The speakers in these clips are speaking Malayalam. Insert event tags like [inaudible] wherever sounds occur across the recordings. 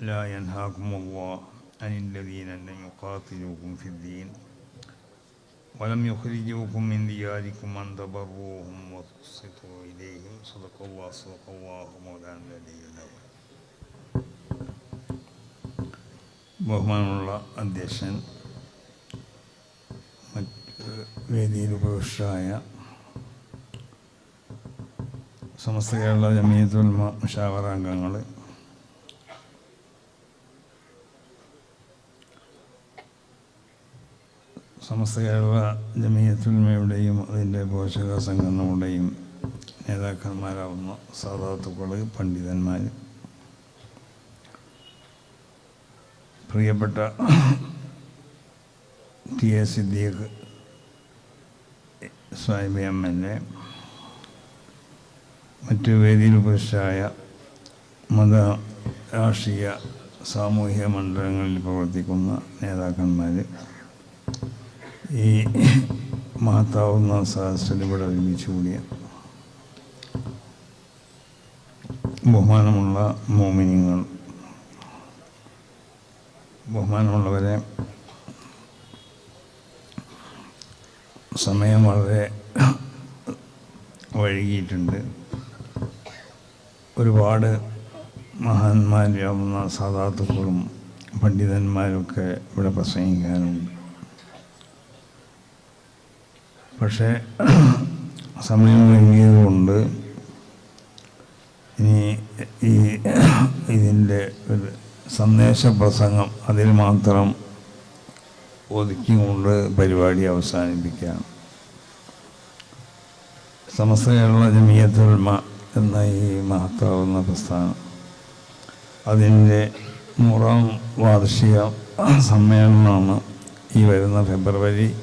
لا ينهاكم الله عن الذين لم يقاتلوكم في الدين ولم يخرجوكم من دياركم أن تبروهم وتقسطوا إليهم صدق الله صدق الله مولانا العلي العظيم ബഹുമാനമുള്ള അധ്യക്ഷൻ മറ്റ് വേദിയിൽ ഉപവിഷ്ടരായ സമസ്ത കേരള ജമീയത്തുൽ മുഷാവറ അംഗങ്ങൾ സമസ്ത കേരള ജമീയത്തുൽമയുടെയും അതിന്റെ പോഷക സംഘടനകളുടെയും നേതാക്കന്മാരാവുന്ന സാധാത്തുക്കൾ പണ്ഡിതന്മാർ പ്രിയപ്പെട്ട T A Siddique Swami M L A മറ്റ് വേദിയിൽ ഉപരിഷ്ടായ മത രാഷ്ട്രീയ സാമൂഹിക മണ്ഡലങ്ങളിൽ പ്രവർത്തിക്കുന്ന നേതാക്കന്മാർ ഈ മഹത്താവുന്ന സദസ്സിൽ ഇവിടെ ഒരുമിച്ച് കൂടിയ ബഹുമാനമുള്ള മോമിനിങ്ങൾ ബഹുമാനമുള്ളവരെ സമയം വളരെ വൈകിയിട്ടുണ്ട്. ഒരുപാട് മഹാന്മാരാവുന്ന സാധാത്തുക്കളും പണ്ഡിതന്മാരൊക്കെ ഇവിടെ പ്രസംഗിക്കാനുണ്ട്. പക്ഷേ സമയം വൈകിയതുകൊണ്ട് ഇനി ഈ ഇതിന്റെ ഒരു സന്ദേശ പ്രസംഗം അതിൽ മാത്രം ഒതുക്കിക്കൊണ്ട് പരിപാടി അവസാനിപ്പിക്കാം. സമസ്ത കേരള ജമീയത്തുൽമ എന്ന ഈ മഹത്താവുന്ന പ്രസ്ഥാനം. അതിന്റെ നൂറാം വാർഷിക സമ്മേളനമാണ് ഈ വരുന്ന ഫെബ്രുവരി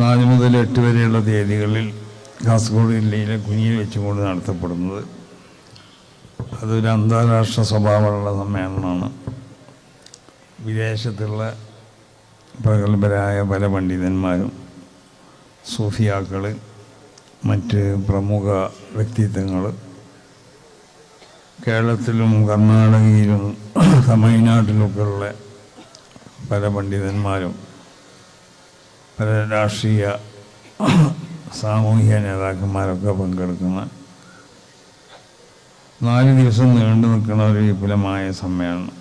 നാല് മുതൽ എട്ട് വരെയുള്ള തീയതികളിൽ കാസർഗോഡ് ജില്ലയിലെ കുഞ്ഞിൽ വെച്ചുകൊണ്ട് നടത്തപ്പെടുന്നത്. അതൊരു അന്താരാഷ്ട്ര സ്വഭാവമുള്ള സമ്മേളനമാണ്. വിദേശത്തുള്ള പ്രഗത്ഭരായ പല പണ്ഡിതന്മാരും സൂഫിയാക്കൾ മറ്റ് പ്രമുഖ വ്യക്തിത്വങ്ങൾ കേരളത്തിലും കർണാടകയിലും തമിഴ്നാട്ടിലൊക്കെയുള്ള പല പണ്ഡിതന്മാരും രാഷ്ട്രീയ സാമൂഹിക നേതാക്കന്മാരൊക്കെ പങ്കെടുക്കുന്ന നാല് ദിവസം നീണ്ടു നിൽക്കുന്ന ഒരു വിപുലമായ സമ്മേളനം.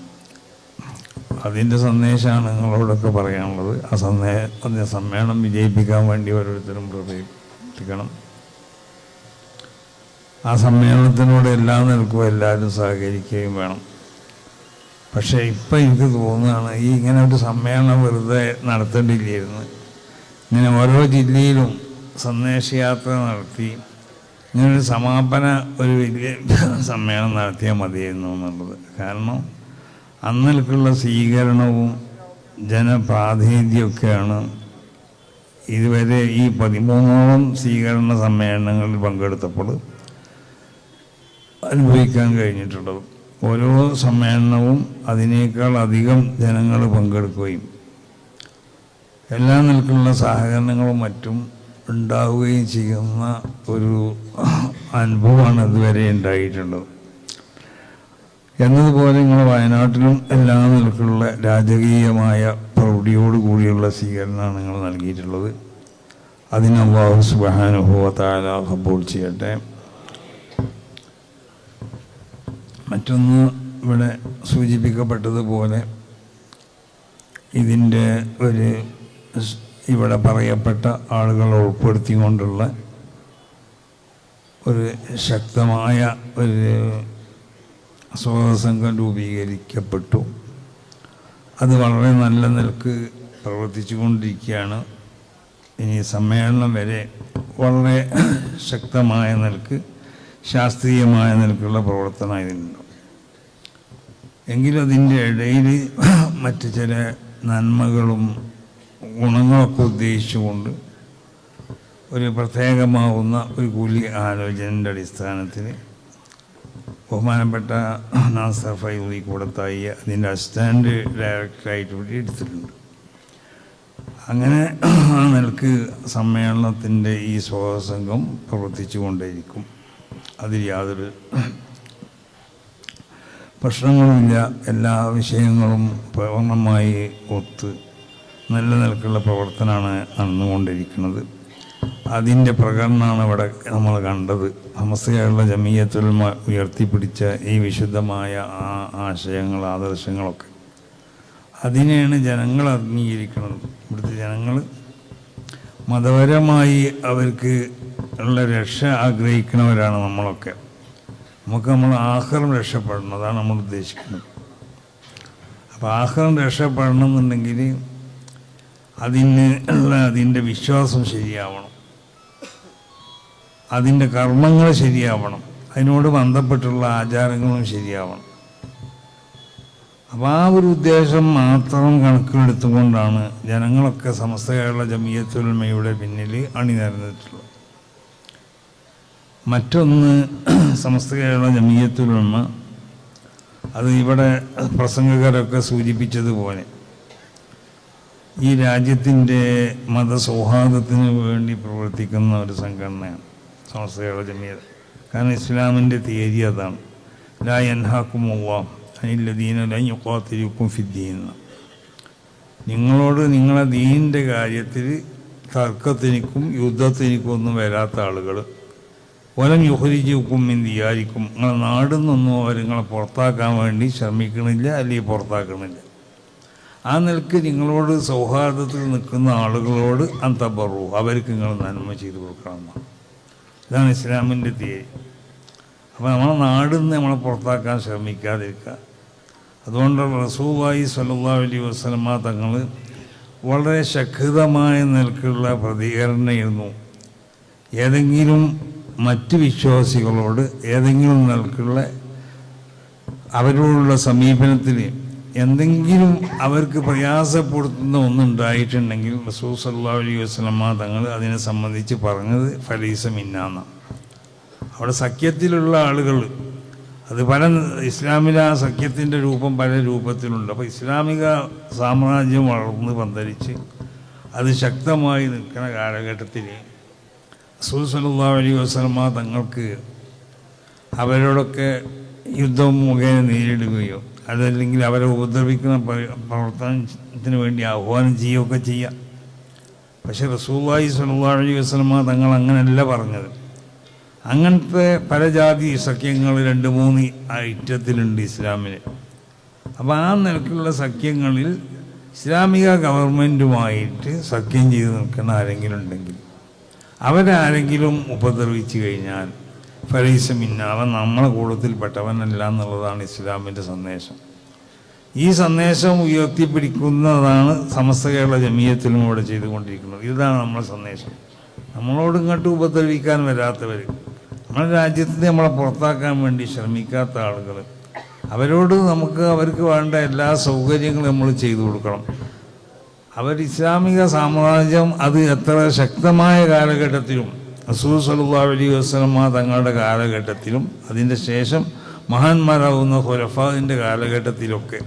അതിന്റെ സന്ദേശമാണ് നിങ്ങളോടൊക്കെ പറയാനുള്ളത്. ആ സന്ദേ അതിന്റെ സമ്മേളനം വിജയിപ്പിക്കാൻ വേണ്ടി ഓരോരുത്തരും പ്രവർത്തിക്കണം. ആ സമ്മേളനത്തിനോട് എല്ലാം നിൽക്കുക എല്ലാവരും സഹകരിക്കുകയും വേണം. പക്ഷേ ഇപ്പം എനിക്ക് തോന്നുകയാണ് ഈ ഇങ്ങനെ ഒരു സമ്മേളനം വെറുതെ നടത്തേണ്ടിയില്ലായിരുന്നു ഇങ്ങനെ ഓരോ ജില്ലയിലും സന്ദേശയാത്ര നടത്തി ഇങ്ങനൊരു സമാപന ഒരു വലിയ [laughs] സമ്മേളനം നടത്തിയാൽ മതിയായിരുന്നു എന്നുള്ളത്. കാരണം അന്നൽക്കുള്ള സ്വീകരണവും ജനപ്രാതിനിധ്യമൊക്കെയാണ് ഇതുവരെ ഈ പതിമൂന്നോളം സ്വീകരണ സമ്മേളനങ്ങളിൽ പങ്കെടുത്തപ്പോൾ അനുഭവിക്കാൻ കഴിഞ്ഞിട്ടുള്ളത്. ഓരോ സമ്മേളനവും അതിനേക്കാൾ അധികം ജനങ്ങൾ പങ്കെടുക്കുകയും എല്ലാ നിലക്കുള്ള സഹകരണങ്ങളും മറ്റും ഉണ്ടാവുകയും ചെയ്യുന്ന ഒരു അനുഭവമാണ് ഇതുവരെ ഉണ്ടായിട്ടുള്ളത്. എന്നതുപോലെ നിങ്ങൾ വയനാട്ടിലും എല്ലാ നിലക്കുള്ള രാജകീയമായ പ്രൗഢിയോട് കൂടിയുള്ള സ്വീകരണമാണ് നിങ്ങൾ നൽകിയിട്ടുള്ളത്. അതിന് അള്ളാഹു സുബാനുഭവത്താല കബൂൾ ചെയ്യട്ടെ. മറ്റൊന്ന് ഇവിടെ സൂചിപ്പിക്കപ്പെട്ടതുപോലെ ഇതിന്റെ ഒരു ഇവിടെ പറയപ്പെട്ട ആളുകൾ ഉൾപ്പെടുത്തിക്കൊണ്ടുള്ള ഒരു ശക്തമായ ഒരു സ്വതസംഘം രൂപീകരിക്കപ്പെട്ടു. അത് വളരെ നല്ല നിലയ്ക്ക് പ്രവർത്തിച്ചു കൊണ്ടിരിക്കുകയാണ് ഇനി സമ്മേളനം വരെ വളരെ ശക്തമായ നിലയ്ക്ക് ശാസ്ത്രീയമായ നിലക്കുള്ള പ്രവർത്തനം ഇതിനുണ്ട് എങ്കിലും അതിന്റെ ഇടയിൽ മറ്റ് ചില നന്മകളും ഗുണങ്ങളൊക്കെ ഉദ്ദേശിച്ചുകൊണ്ട് ഒരു പ്രത്യേകമാവുന്ന ഒരു കൂലി ആലോചനയുടെ അടിസ്ഥാനത്തിൽ ബഹുമാനപ്പെട്ട നാസർ ഫൈലി കൂടത്തായി അതിന്റെ അസിസ്റ്റന്റ് ഡയറക്ടറായിട്ട് കൂടി എടുത്തിട്ടുണ്ട്. അങ്ങനെ ആ നിലയ്ക്ക് സമ്മേളനത്തിന്റെ ഈ സ്വാസംഗം പ്രവർത്തിച്ചു കൊണ്ടേയിരിക്കും. അതിൽ യാതൊരു പ്രശ്നങ്ങളുമില്ല. എല്ലാ വിഷയങ്ങളും പൂർണമായി ഒത്ത് നല്ല നിലക്കുള്ള പ്രവർത്തനമാണ് നടന്നുകൊണ്ടിരിക്കുന്നത്. അതിന്റെ പ്രകടനമാണ് ഇവിടെ നമ്മൾ കണ്ടത്. സമസ്തയുള്ള ജമീയത്തുൽ ഉയർത്തിപ്പിടിച്ച ഈ വിശുദ്ധമായ ആ ആശയങ്ങൾ ആദർശങ്ങളൊക്കെ. അതിനെയാണ് ജനങ്ങൾ അംഗീകരിക്കുന്നത്. ഇവിടുത്തെ ജനങ്ങൾ മതപരമായി അവർക്ക് ഉള്ള രക്ഷ ആഗ്രഹിക്കുന്നവരാണ് നമ്മളൊക്കെ. നമുക്ക് നമ്മൾ ആഹാരം രക്ഷപ്പെടണം. അതാണ് നമ്മൾ ഉദ്ദേശിക്കുന്നത്. അപ്പോൾ ആഹാരം രക്ഷപ്പെടണം എന്നുണ്ടെങ്കിൽ അതിന് ഉള്ള അതിന്റെ വിശ്വാസം ശരിയാവണം. അതിന്റെ കർമ്മങ്ങൾ ശരിയാവണം. അതിനോട് ബന്ധപ്പെട്ടുള്ള ആചാരങ്ങളും ശരിയാവണം. അപ്പോൾ ആ ഒരു ഉദ്ദേശം മാത്രം കണക്കിലെടുത്തുകൊണ്ടാണ് ജനങ്ങളൊക്കെ സമസ്ത കേരള ജമീയത്തുൽമയുടെ പിന്നിൽ അണിനിരന്നിട്ടുള്ളത്. മറ്റൊന്ന് സമസ്ത കേരള ജമീയത്തുൽമ അത് ഇവിടെ പ്രസംഗകരൊക്കെ സൂചിപ്പിച്ചതുപോലെ ഈ രാജ്യത്തിന്റെ മതസൗഹാർദ്ദത്തിന് വേണ്ടി പ്രവർത്തിക്കുന്ന ഒരു സംഘടനയാണ് സമസ്ത ജമീയത്ത്. കാരണം ഇസ്ലാമിന്റെ തീയതി അതാണ്. ലാ എൻഹാക്കുമുള്ള അനില്ലദീന ലയുക്കാത്തിരിക്കും ഫിദ്ദീൻ നിങ്ങളോട് നിങ്ങളെ ദീനിന്റെ കാര്യത്തിൽ തർക്കത്തിനിക്കും യുദ്ധത്തിനിക്കും ഒന്നും വരാത്ത ആളുകൾ ഒലം യുഹരിജിക്കും ഇന്ത്യയായിരിക്കും നിങ്ങളെ നാടിൽ നിന്നും അവർ നിങ്ങളെ പുറത്താക്കാൻ വേണ്ടി ശ്രമിക്കണില്ല അല്ലെങ്കിൽ പുറത്താക്കണില്ല. ആ നിലയ്ക്ക് നിങ്ങളോട് സൗഹാർദ്ദത്തിൽ നിൽക്കുന്ന ആളുകളോട് അന്തബറു അവർക്ക് നിങ്ങൾ നന്മ ചെയ്തു കൊടുക്കണം ഇതാണ് ഇസ്ലാമിന്റെ തീയതി അപ്പോൾ നമ്മളെ നാടിൽ നിന്ന് നമ്മളെ പുറത്താക്കാൻ ശ്രമിക്കാതിരിക്കുക. അതുകൊണ്ട് റസൂവായി സല്ലാ അലൈഹി വസ്ലമ തങ്ങൾ വളരെ ശക്തമായ നിലക്കുള്ള പ്രതികരണമായിരുന്നു. ഏതെങ്കിലും മറ്റ് വിശ്വാസികളോട് ഏതെങ്കിലും നിലക്കുള്ള അവരോടുള്ള സമീപനത്തിൽ എന്തെങ്കിലും അവർക്ക് പ്രയാസപ്പെടുത്തുന്ന ഒന്നുണ്ടായിട്ടുണ്ടെങ്കിൽ റസൂ സല്ലാ അലൈഹി വസ്ലമ തങ്ങൾ അതിനെ സംബന്ധിച്ച് പറഞ്ഞത് ഫലീസമിന്നാന്നാണ് അവിടെ സഖ്യത്തിലുള്ള ആളുകൾ അത് പല ഇസ്ലാമിലെ ആ സഖ്യത്തിന്റെ രൂപം പല രൂപത്തിലുണ്ട്. അപ്പോൾ ഇസ്ലാമിക സാമ്രാജ്യം വളർന്ന് പന്തലിച്ച് അത് ശക്തമായി നിൽക്കുന്ന കാലഘട്ടത്തിൽ റസൂൽ സല്ലാ അലൈഹി വസ്ലമ തങ്ങൾക്ക് അവരോടൊക്കെ യുദ്ധം മുഖേന നേരിടുകയോ അതല്ലെങ്കിൽ അവരെ ഉപദ്രവിക്കുന്ന പ്രവർത്തനത്തിന് വേണ്ടി ആഹ്വാനം ചെയ്യുകയൊക്കെ ചെയ്യാം. പക്ഷെ റസൂല്ലായി സലഹി വസ്ലമ തങ്ങൾ അങ്ങനെയല്ല പറഞ്ഞത്. അങ്ങനത്തെ പല ജാതി സഖ്യങ്ങൾ രണ്ട് മൂന്ന് ഐറ്റത്തിലുണ്ട് ഇസ്ലാമിൽ അപ്പോൾ ആ നിലക്കുള്ള സഖ്യങ്ങളിൽ ഇസ്ലാമിക ഗവൺമെന്റുമായിട്ട് സഖ്യം ചെയ്ത് നിൽക്കുന്ന ആരെങ്കിലും ഉണ്ടെങ്കിൽ അവരാരെങ്കിലും ഉപദ്രവിച്ചു കഴിഞ്ഞാൽ ഫലീസമിന്ന അവൻ നമ്മളെ കൂട്ടത്തിൽപ്പെട്ടവനല്ല എന്നുള്ളതാണ് ഇസ്ലാമിന്റെ സന്ദേശം. ഈ സന്ദേശം ഉയർത്തിപ്പിടിക്കുന്നതാണ് സമസ്ത കേരള ജമീയത്തിലും ഇവിടെ ചെയ്തുകൊണ്ടിരിക്കുന്നത്. ഇതാണ് നമ്മുടെ സന്ദേശം. നമ്മളോട് ഇങ്ങോട്ട് ഉപദ്രവിക്കാൻ വരാത്തവർ നമ്മുടെ രാജ്യത്തിന് നമ്മളെ പുറത്താക്കാൻ വേണ്ടി ശ്രമിക്കാത്ത ആളുകൾ അവരോട് നമുക്ക് അവർക്ക് വേണ്ട എല്ലാ സൗകര്യങ്ങളും നമ്മൾ ചെയ്തു കൊടുക്കണം. അവർ ഇസ്ലാമിക സാമ്രാജ്യം അത് എത്ര ശക്തമായ കാലഘട്ടത്തിലും റസൂൽ സല്ലാ അലൈഹി വസ്ലമ തങ്ങളുടെ കാലഘട്ടത്തിലും അതിന്റെ ശേഷം മഹാന്മാരാകുന്ന ഖുലഫാദിന്റെ കാലഘട്ടത്തിലൊക്കെ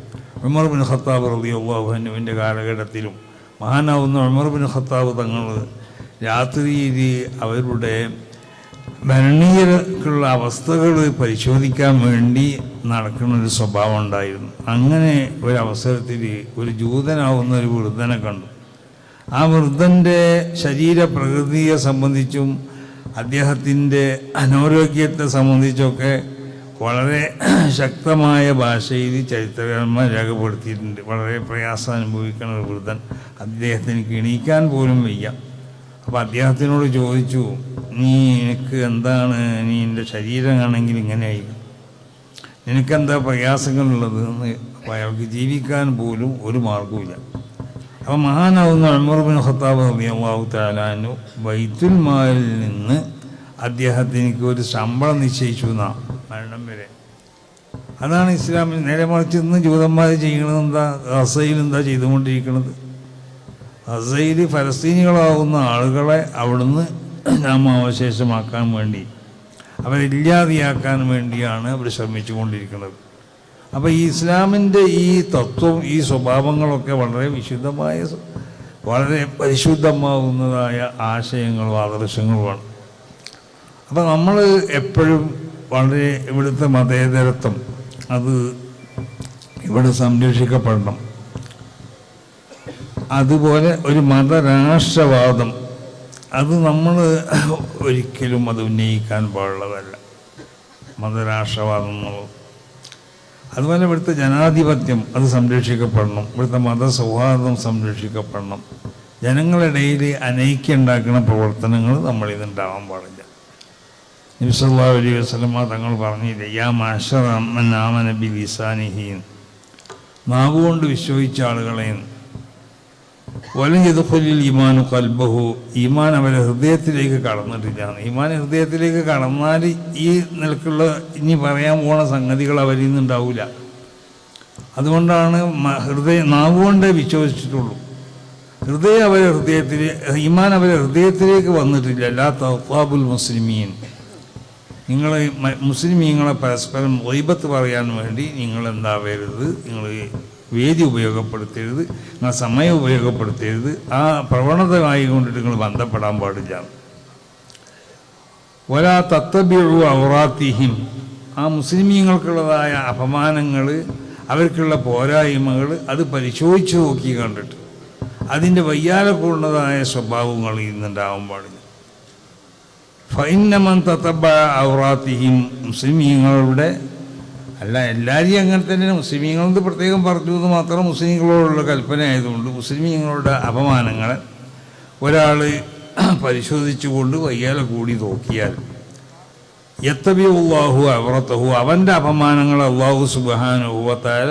ഉമർ ബിൻ ഖത്താബ് റബി അള്ളാഹുനുവിന്റെ കാലഘട്ടത്തിലും മഹാനാവുന്ന ഉമർ ബിൻ ഖത്താബ് തങ്ങൾ രാത്രിയിൽ അവരുടെ ഭരണീയർക്കുള്ള അവസ്ഥകൾ പരിശോധിക്കാൻ വേണ്ടി നടക്കുന്ന ഒരു സ്വഭാവം ഉണ്ടായിരുന്നു അങ്ങനെ അവസരത്തിൽ ഒരു ജൂതനാവുന്ന ഒരു വൃദ്ധനെ കണ്ടു. ആ വൃദ്ധന്റെ ശരീരപ്രകൃതിയെ സംബന്ധിച്ചും അദ്ദേഹത്തിന്റെ അനാരോഗ്യത്തെ സംബന്ധിച്ചൊക്കെ വളരെ ശക്തമായ ഭാഷയിൽ ചരിത്രകാരന്മാർ രേഖപ്പെടുത്തിയിട്ടുണ്ട്. വളരെ പ്രയാസം അനുഭവിക്കുന്ന ഒരു വൃദ്ധൻ. അദ്ദേഹത്തിന് കിണിക്കാൻ പോലും വയ്യ. അപ്പോൾ അദ്ദേഹത്തിനോട് ചോദിച്ചു നീ എനിക്ക് എന്താണ്? നീ എന്റെ ശരീരമാണെങ്കിൽ ഇങ്ങനെയായിരിക്കും. നിനക്കെന്താ പ്രയാസങ്ങളുള്ളത്? എന്ന് അപ്പോൾ അയാൾക്ക് ജീവിക്കാൻ പോലും ഒരു മാർഗവുമില്ല അപ്പോൾ മഹാനാവുന്ന അമർബിൻ ഖത്താബ് അള്ളാഹു താലാനു ബൈത്തുൽ മാലിൽ നിന്ന് അദ്ദേഹത്തിന് ഒരു ശമ്പളം നിശ്ചയിച്ചു എന്നാണ് മരണം വരെ. അതാണ് ഇസ്ലാമിൽ നേരെ മറിച്ച് ഇന്ന് ജൂതന്മാർ ചെയ്യണത് എന്താ? റസയിൽ എന്താ ചെയ്തുകൊണ്ടിരിക്കുന്നത്? റസയിൽ ഫലസ്തീനികളാവുന്ന ആളുകളെ അവിടുന്ന് നാമാവശേഷമാക്കാൻ വേണ്ടി അവരില്ലാതെയാക്കാൻ വേണ്ടിയാണ് അവർ ശ്രമിച്ചു കൊണ്ടിരിക്കുന്നത് അപ്പോൾ ഈ ഇസ്ലാമിന്റെ ഈ തത്വം ഈ സ്വഭാവങ്ങളൊക്കെ വളരെ വിശുദ്ധമായ വളരെ പരിശുദ്ധമാവുന്നതായ ആശയങ്ങളും ആദർശങ്ങളുമാണ്. അപ്പോൾ നമ്മൾ എപ്പോഴും വളരെ ഇവിടുത്തെ മതേതരത്വം അത് ഇവിടെ സംരക്ഷിക്കപ്പെടണം. അതുപോലെ ഒരു മതരാഷ്ട്രവാദം അത് നമ്മൾ ഒരിക്കലും അത് ഉന്നയിക്കാൻ പാടുള്ളതല്ല. മതരാഷ്ട്രവാദം എന്നുള്ളത്. അതുപോലെ ഇവിടുത്തെ ജനാധിപത്യം അത് സംരക്ഷിക്കപ്പെടണം. ഇവിടുത്തെ മതസൗഹാർദ്ദം സംരക്ഷിക്കപ്പെടണം. ജനങ്ങളിടയിൽ അനൈക്യം ഉണ്ടാക്കുന്ന പ്രവർത്തനങ്ങൾ നമ്മൾ ഇതുണ്ടാവാൻ പാടില്ല നബിസല്ലാ അലൈഹി വസ്ലമ തങ്ങൾ പറഞ്ഞില്ല യാ മാഷർ അമ്മൻ ആമനബി ലിസാനിഹീൻ നാവുകൊണ്ട് വിശ്വസിച്ച ആളുകളെയും വലം യദുഖുലിൽ ഈമാനു കൽബഹു ഈമാൻ അവരെ ഹൃദയത്തിലേക്ക് കടന്നിട്ടില്ല. ഈമാൻ ഹൃദയത്തിലേക്ക് കടന്നാൽ ഈ നിലക്കുള്ള ഇനി പറയാൻ പോണ സംഗതികൾ അവരിൽ നിന്നുണ്ടാവില്ല അതുകൊണ്ടാണ് ഹൃദയം ഹൃദയ നാവുകൊണ്ടേ വിശ്വസിച്ചിട്ടുള്ളൂ. ഹൃദയം അവരെ ഹൃദയത്തിൽ ഈമാൻ അവരെ ഹൃദയത്തിലേക്ക് വന്നിട്ടില്ല. അല്ലാ തഫാബുൽ മുസ്ലിമീൻ. നിങ്ങൾ മുസ്ലിമീങ്ങളെ പരസ്പരം വൈബത്ത് പറയാൻ വേണ്ടി നിങ്ങൾ എന്താവരുത് നിങ്ങൾ വേദി ഉപയോഗപ്പെടുത്തരുത് നിങ്ങൾ സമയം ഉപയോഗപ്പെടുത്തരുത്. ആ പ്രവണതമായി കൊണ്ടിട്ട് നിങ്ങൾ ബന്ധപ്പെടാൻ പാടില്ല. ഒരാ തത്തബിഴു ഔറാത്തിഹിം. ആ മുസ്ലിമീങ്ങൾക്കുള്ളതായ അപമാനങ്ങൾ അവർക്കുള്ള പോരായ്മകൾ അത് പരിശോധിച്ച് നോക്കി കണ്ടിട്ട് അതിന്റെ വയ്യാലക്കുള്ളതായ സ്വഭാവങ്ങൾ ഇന്നുണ്ടാവാൻ പാടില്ല. ഫൈനമൻ തത്തബ ഔറാത്തിഹിം. മുസ്ലിമീങ്ങളുടെ അല്ല എല്ലാവരെയും അങ്ങനെ തന്നെ. മുസ്ലിമീങ്ങളത് പ്രത്യേകം പറഞ്ഞു എന്ന് മാത്രം മുസ്ലിങ്ങളോടുള്ള കൽപ്പന ആയതുകൊണ്ട് മുസ്ലിമീങ്ങളുടെ അപമാനങ്ങൾ ഒരാൾ [clears throat] പരിശോധിച്ചുകൊണ്ട് വയ്യാലെ കൂടി നോക്കിയാൽ എത്തബി അള്ളാഹു അവറത്തഹു അവന്റെ അപമാനങ്ങൾ അള്ളാഹു സുബാനുഭവത്തായ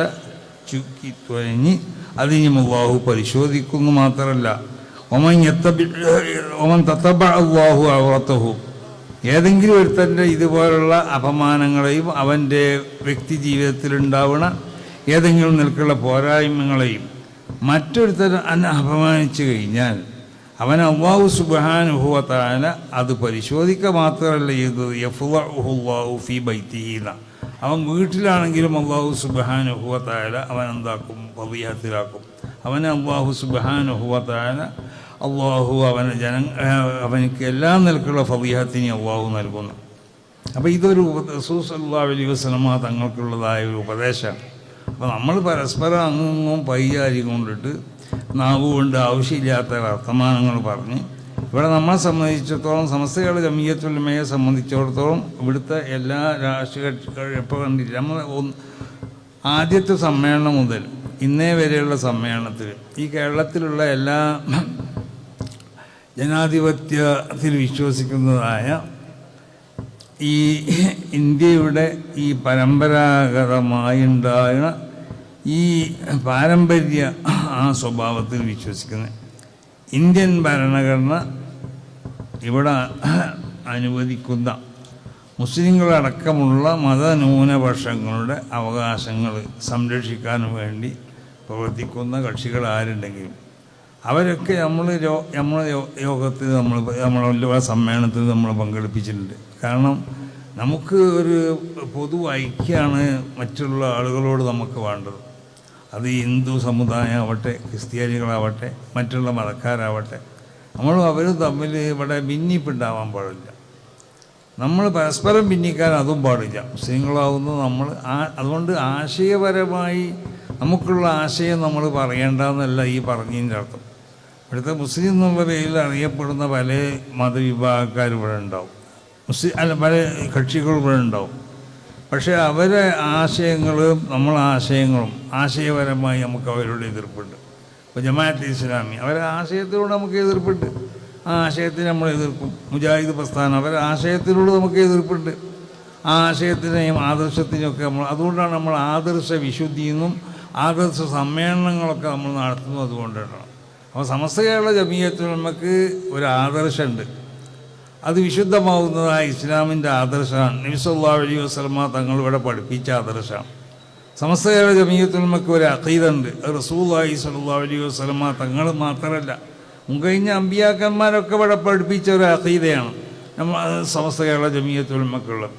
ചുക്കി തുഴഞ്ഞ് അതിനും അള്ളാഹു പരിശോധിക്കുന്നു മാത്രമല്ല ഒമൻ എത്തബി ഒമൻ തത്തബ അള്ളാഹു അവറത്തഹു ഏതെങ്കിലും ഒരുത്തന്റെ ഇതുപോലുള്ള അപമാനങ്ങളെയും അവന്റെ വ്യക്തി ജീവിതത്തിലുണ്ടാവുന്ന ഏതെങ്കിലും നിലക്കുള്ള പോരായ്മകളെയും മറ്റൊരുത്തർ അന്നെ അപമാനിച്ചു കഴിഞ്ഞാൽ അവൻ അള്ളാഹു സുബാനുഭവത്താന അത് പരിശോധിക്കുക മാത്രമല്ല ചെയ്തത്. യഫുല്ലാഹു ഫി അവൻ വീട്ടിലാണെങ്കിലും അള്ളാഹു സുബാനുഭവത്തായ അവൻ എന്താക്കും? പവിയാത്തിലാക്കും അവനെ അള്ളാഹു സുബാനുഭവത്താല അള്ളാഹു അവന് ജന അവനക്ക് എല്ലാ നിലക്കുള്ള ഫവിഹത്തിനെ അള്ളാഹു നൽകുന്നു. അപ്പോൾ ഇതൊരു റസൂസ് അലൈഹി വസ്ലമ തങ്ങൾക്കുള്ളതായ ഒരു ഉപദേശമാണ്. അപ്പോൾ നമ്മൾ പരസ്പരം അങ്ങും പയ്യാരി കൊണ്ടിട്ട് നാവ് കൊണ്ട് ആവശ്യമില്ലാത്ത വർത്തമാനങ്ങൾ പറഞ്ഞ് ഇവിടെ നമ്മളെ സംബന്ധിച്ചിടത്തോളം സമസ്തകളുടെ ജമീയത്തുലമയെ സംബന്ധിച്ചിടത്തോളം ഇവിടുത്തെ എല്ലാ രാഷ്ട്രീയ എപ്പോൾ കണ്ടില്ല. നമ്മൾ ആദ്യത്തെ സമ്മേളനം മുതൽ ഇന്നേ വരെയുള്ള സമ്മേളനത്തിൽ ഈ കേരളത്തിലുള്ള എല്ലാ ജനാധിപത്യത്തിൽ വിശ്വസിക്കുന്നതായ ഈ ഇന്ത്യയുടെ ഈ പരമ്പരാഗതമായി ഉണ്ടായ ഈ പാരമ്പര്യ ആ സ്വഭാവത്തിൽ വിശ്വസിക്കുന്ന ഇന്ത്യൻ ഭരണഘടന ഇവിടെ അനുവദിക്കുന്ന മുസ്ലിങ്ങളടക്കമുള്ള മതന്യൂനപക്ഷങ്ങളുടെ അവകാശങ്ങൾ സംരക്ഷിക്കാൻ വേണ്ടി പ്രവർത്തിക്കുന്ന കക്ഷികൾ ആരുണ്ടെങ്കിലും അവരൊക്കെ നമ്മൾ നമ്മൾ യോഗത്തിൽ നമ്മൾ നമ്മളെ സമ്മേളനത്തിൽ നമ്മൾ പങ്കെടുപ്പിച്ചിട്ടുണ്ട്. കാരണം നമുക്ക് ഒരു പൊതു ഐക്യമാണ് മറ്റുള്ള ആളുകളോട് നമുക്ക് വേണ്ടത്. അത് ഹിന്ദു സമുദായമാവട്ടെ ക്രിസ്ത്യാനികളാവട്ടെ മറ്റുള്ള മതക്കാരാവട്ടെ. നമ്മൾ അവർ തമ്മിൽ ഇവിടെ ഭിന്നിപ്പുണ്ടാവാൻ പാടില്ല. നമ്മൾ പരസ്പരം ഭിന്നിക്കാൻ അതും പാടില്ല. മുസ്ലിങ്ങളാവുന്നത് നമ്മൾ ആ അതുകൊണ്ട് ആശയപരമായി നമുക്കുള്ള ആശയം നമ്മൾ പറയേണ്ടെന്നല്ല ഈ പറഞ്ഞതിന്റെ അർത്ഥം. ഇവിടുത്തെ മുസ്ലിം എന്നുള്ള പേരിൽ അറിയപ്പെടുന്ന പല മതവിഭാഗക്കാർ ഇവിടെ ഉണ്ടാവും. മുസ്ലിം അല്ല പല കക്ഷികൾ ഇവിടെ ഉണ്ടാവും. പക്ഷേ അവരെ ആശയങ്ങളും നമ്മളെ ആശയങ്ങളും ആശയപരമായി നമുക്ക് അവരോട് എതിർപ്പുണ്ട്. ഇപ്പോൾ ജമാഅത്ത് ഇസ്ലാമി അവരെ ആശയത്തിലൂടെ നമുക്ക് എതിർപ്പുണ്ട്. ആ ആശയത്തിന് നമ്മൾ എതിർക്കും. മുജാഹിദ് പ്രസ്ഥാനം അവരെ ആശയത്തിലൂടെ നമുക്ക് എതിർപ്പുണ്ട്. ആ ആശയത്തിനെയും ആദർശത്തിനെയൊക്കെ നമ്മൾ അതുകൊണ്ടാണ് നമ്മൾ ആദർശ വിശുദ്ധിയെന്നും ആദർശ സമ്മേളനങ്ങളൊക്കെ നമ്മൾ നടത്തുന്നത് അതുകൊണ്ടാണ്. അപ്പോൾ സമസ്ത കേരള ജമീയത്തിൽ നമുക്ക് ഒരു ആദർശമുണ്ട്. അത് വിശുദ്ധമാവുന്നതായ ഇസ്ലാമിന്റെ ആദർശമാണ്. നബിസല്ലാ അലൈഹി വസ്ലമ തങ്ങൾ ഇവിടെ പഠിപ്പിച്ച ആദർശമാണ്. സമസ്ത കേരള ജമീയത്തുൽമക്ക് ഒരു അഖീദുണ്ട്. റസൂല്ലായി സല്ലല്ലാഹു അലൈഹി വസ്ലമ തങ്ങൾ മാത്രമല്ല മുൻകഴിഞ്ഞ അമ്പിയാക്കന്മാരൊക്കെ ഇവിടെ പഠിപ്പിച്ച ഒരു അഖീദയാണ് നമ്മൾ സമസ്ത കേരള ജമീയത്തുൽമക്കുള്ളത്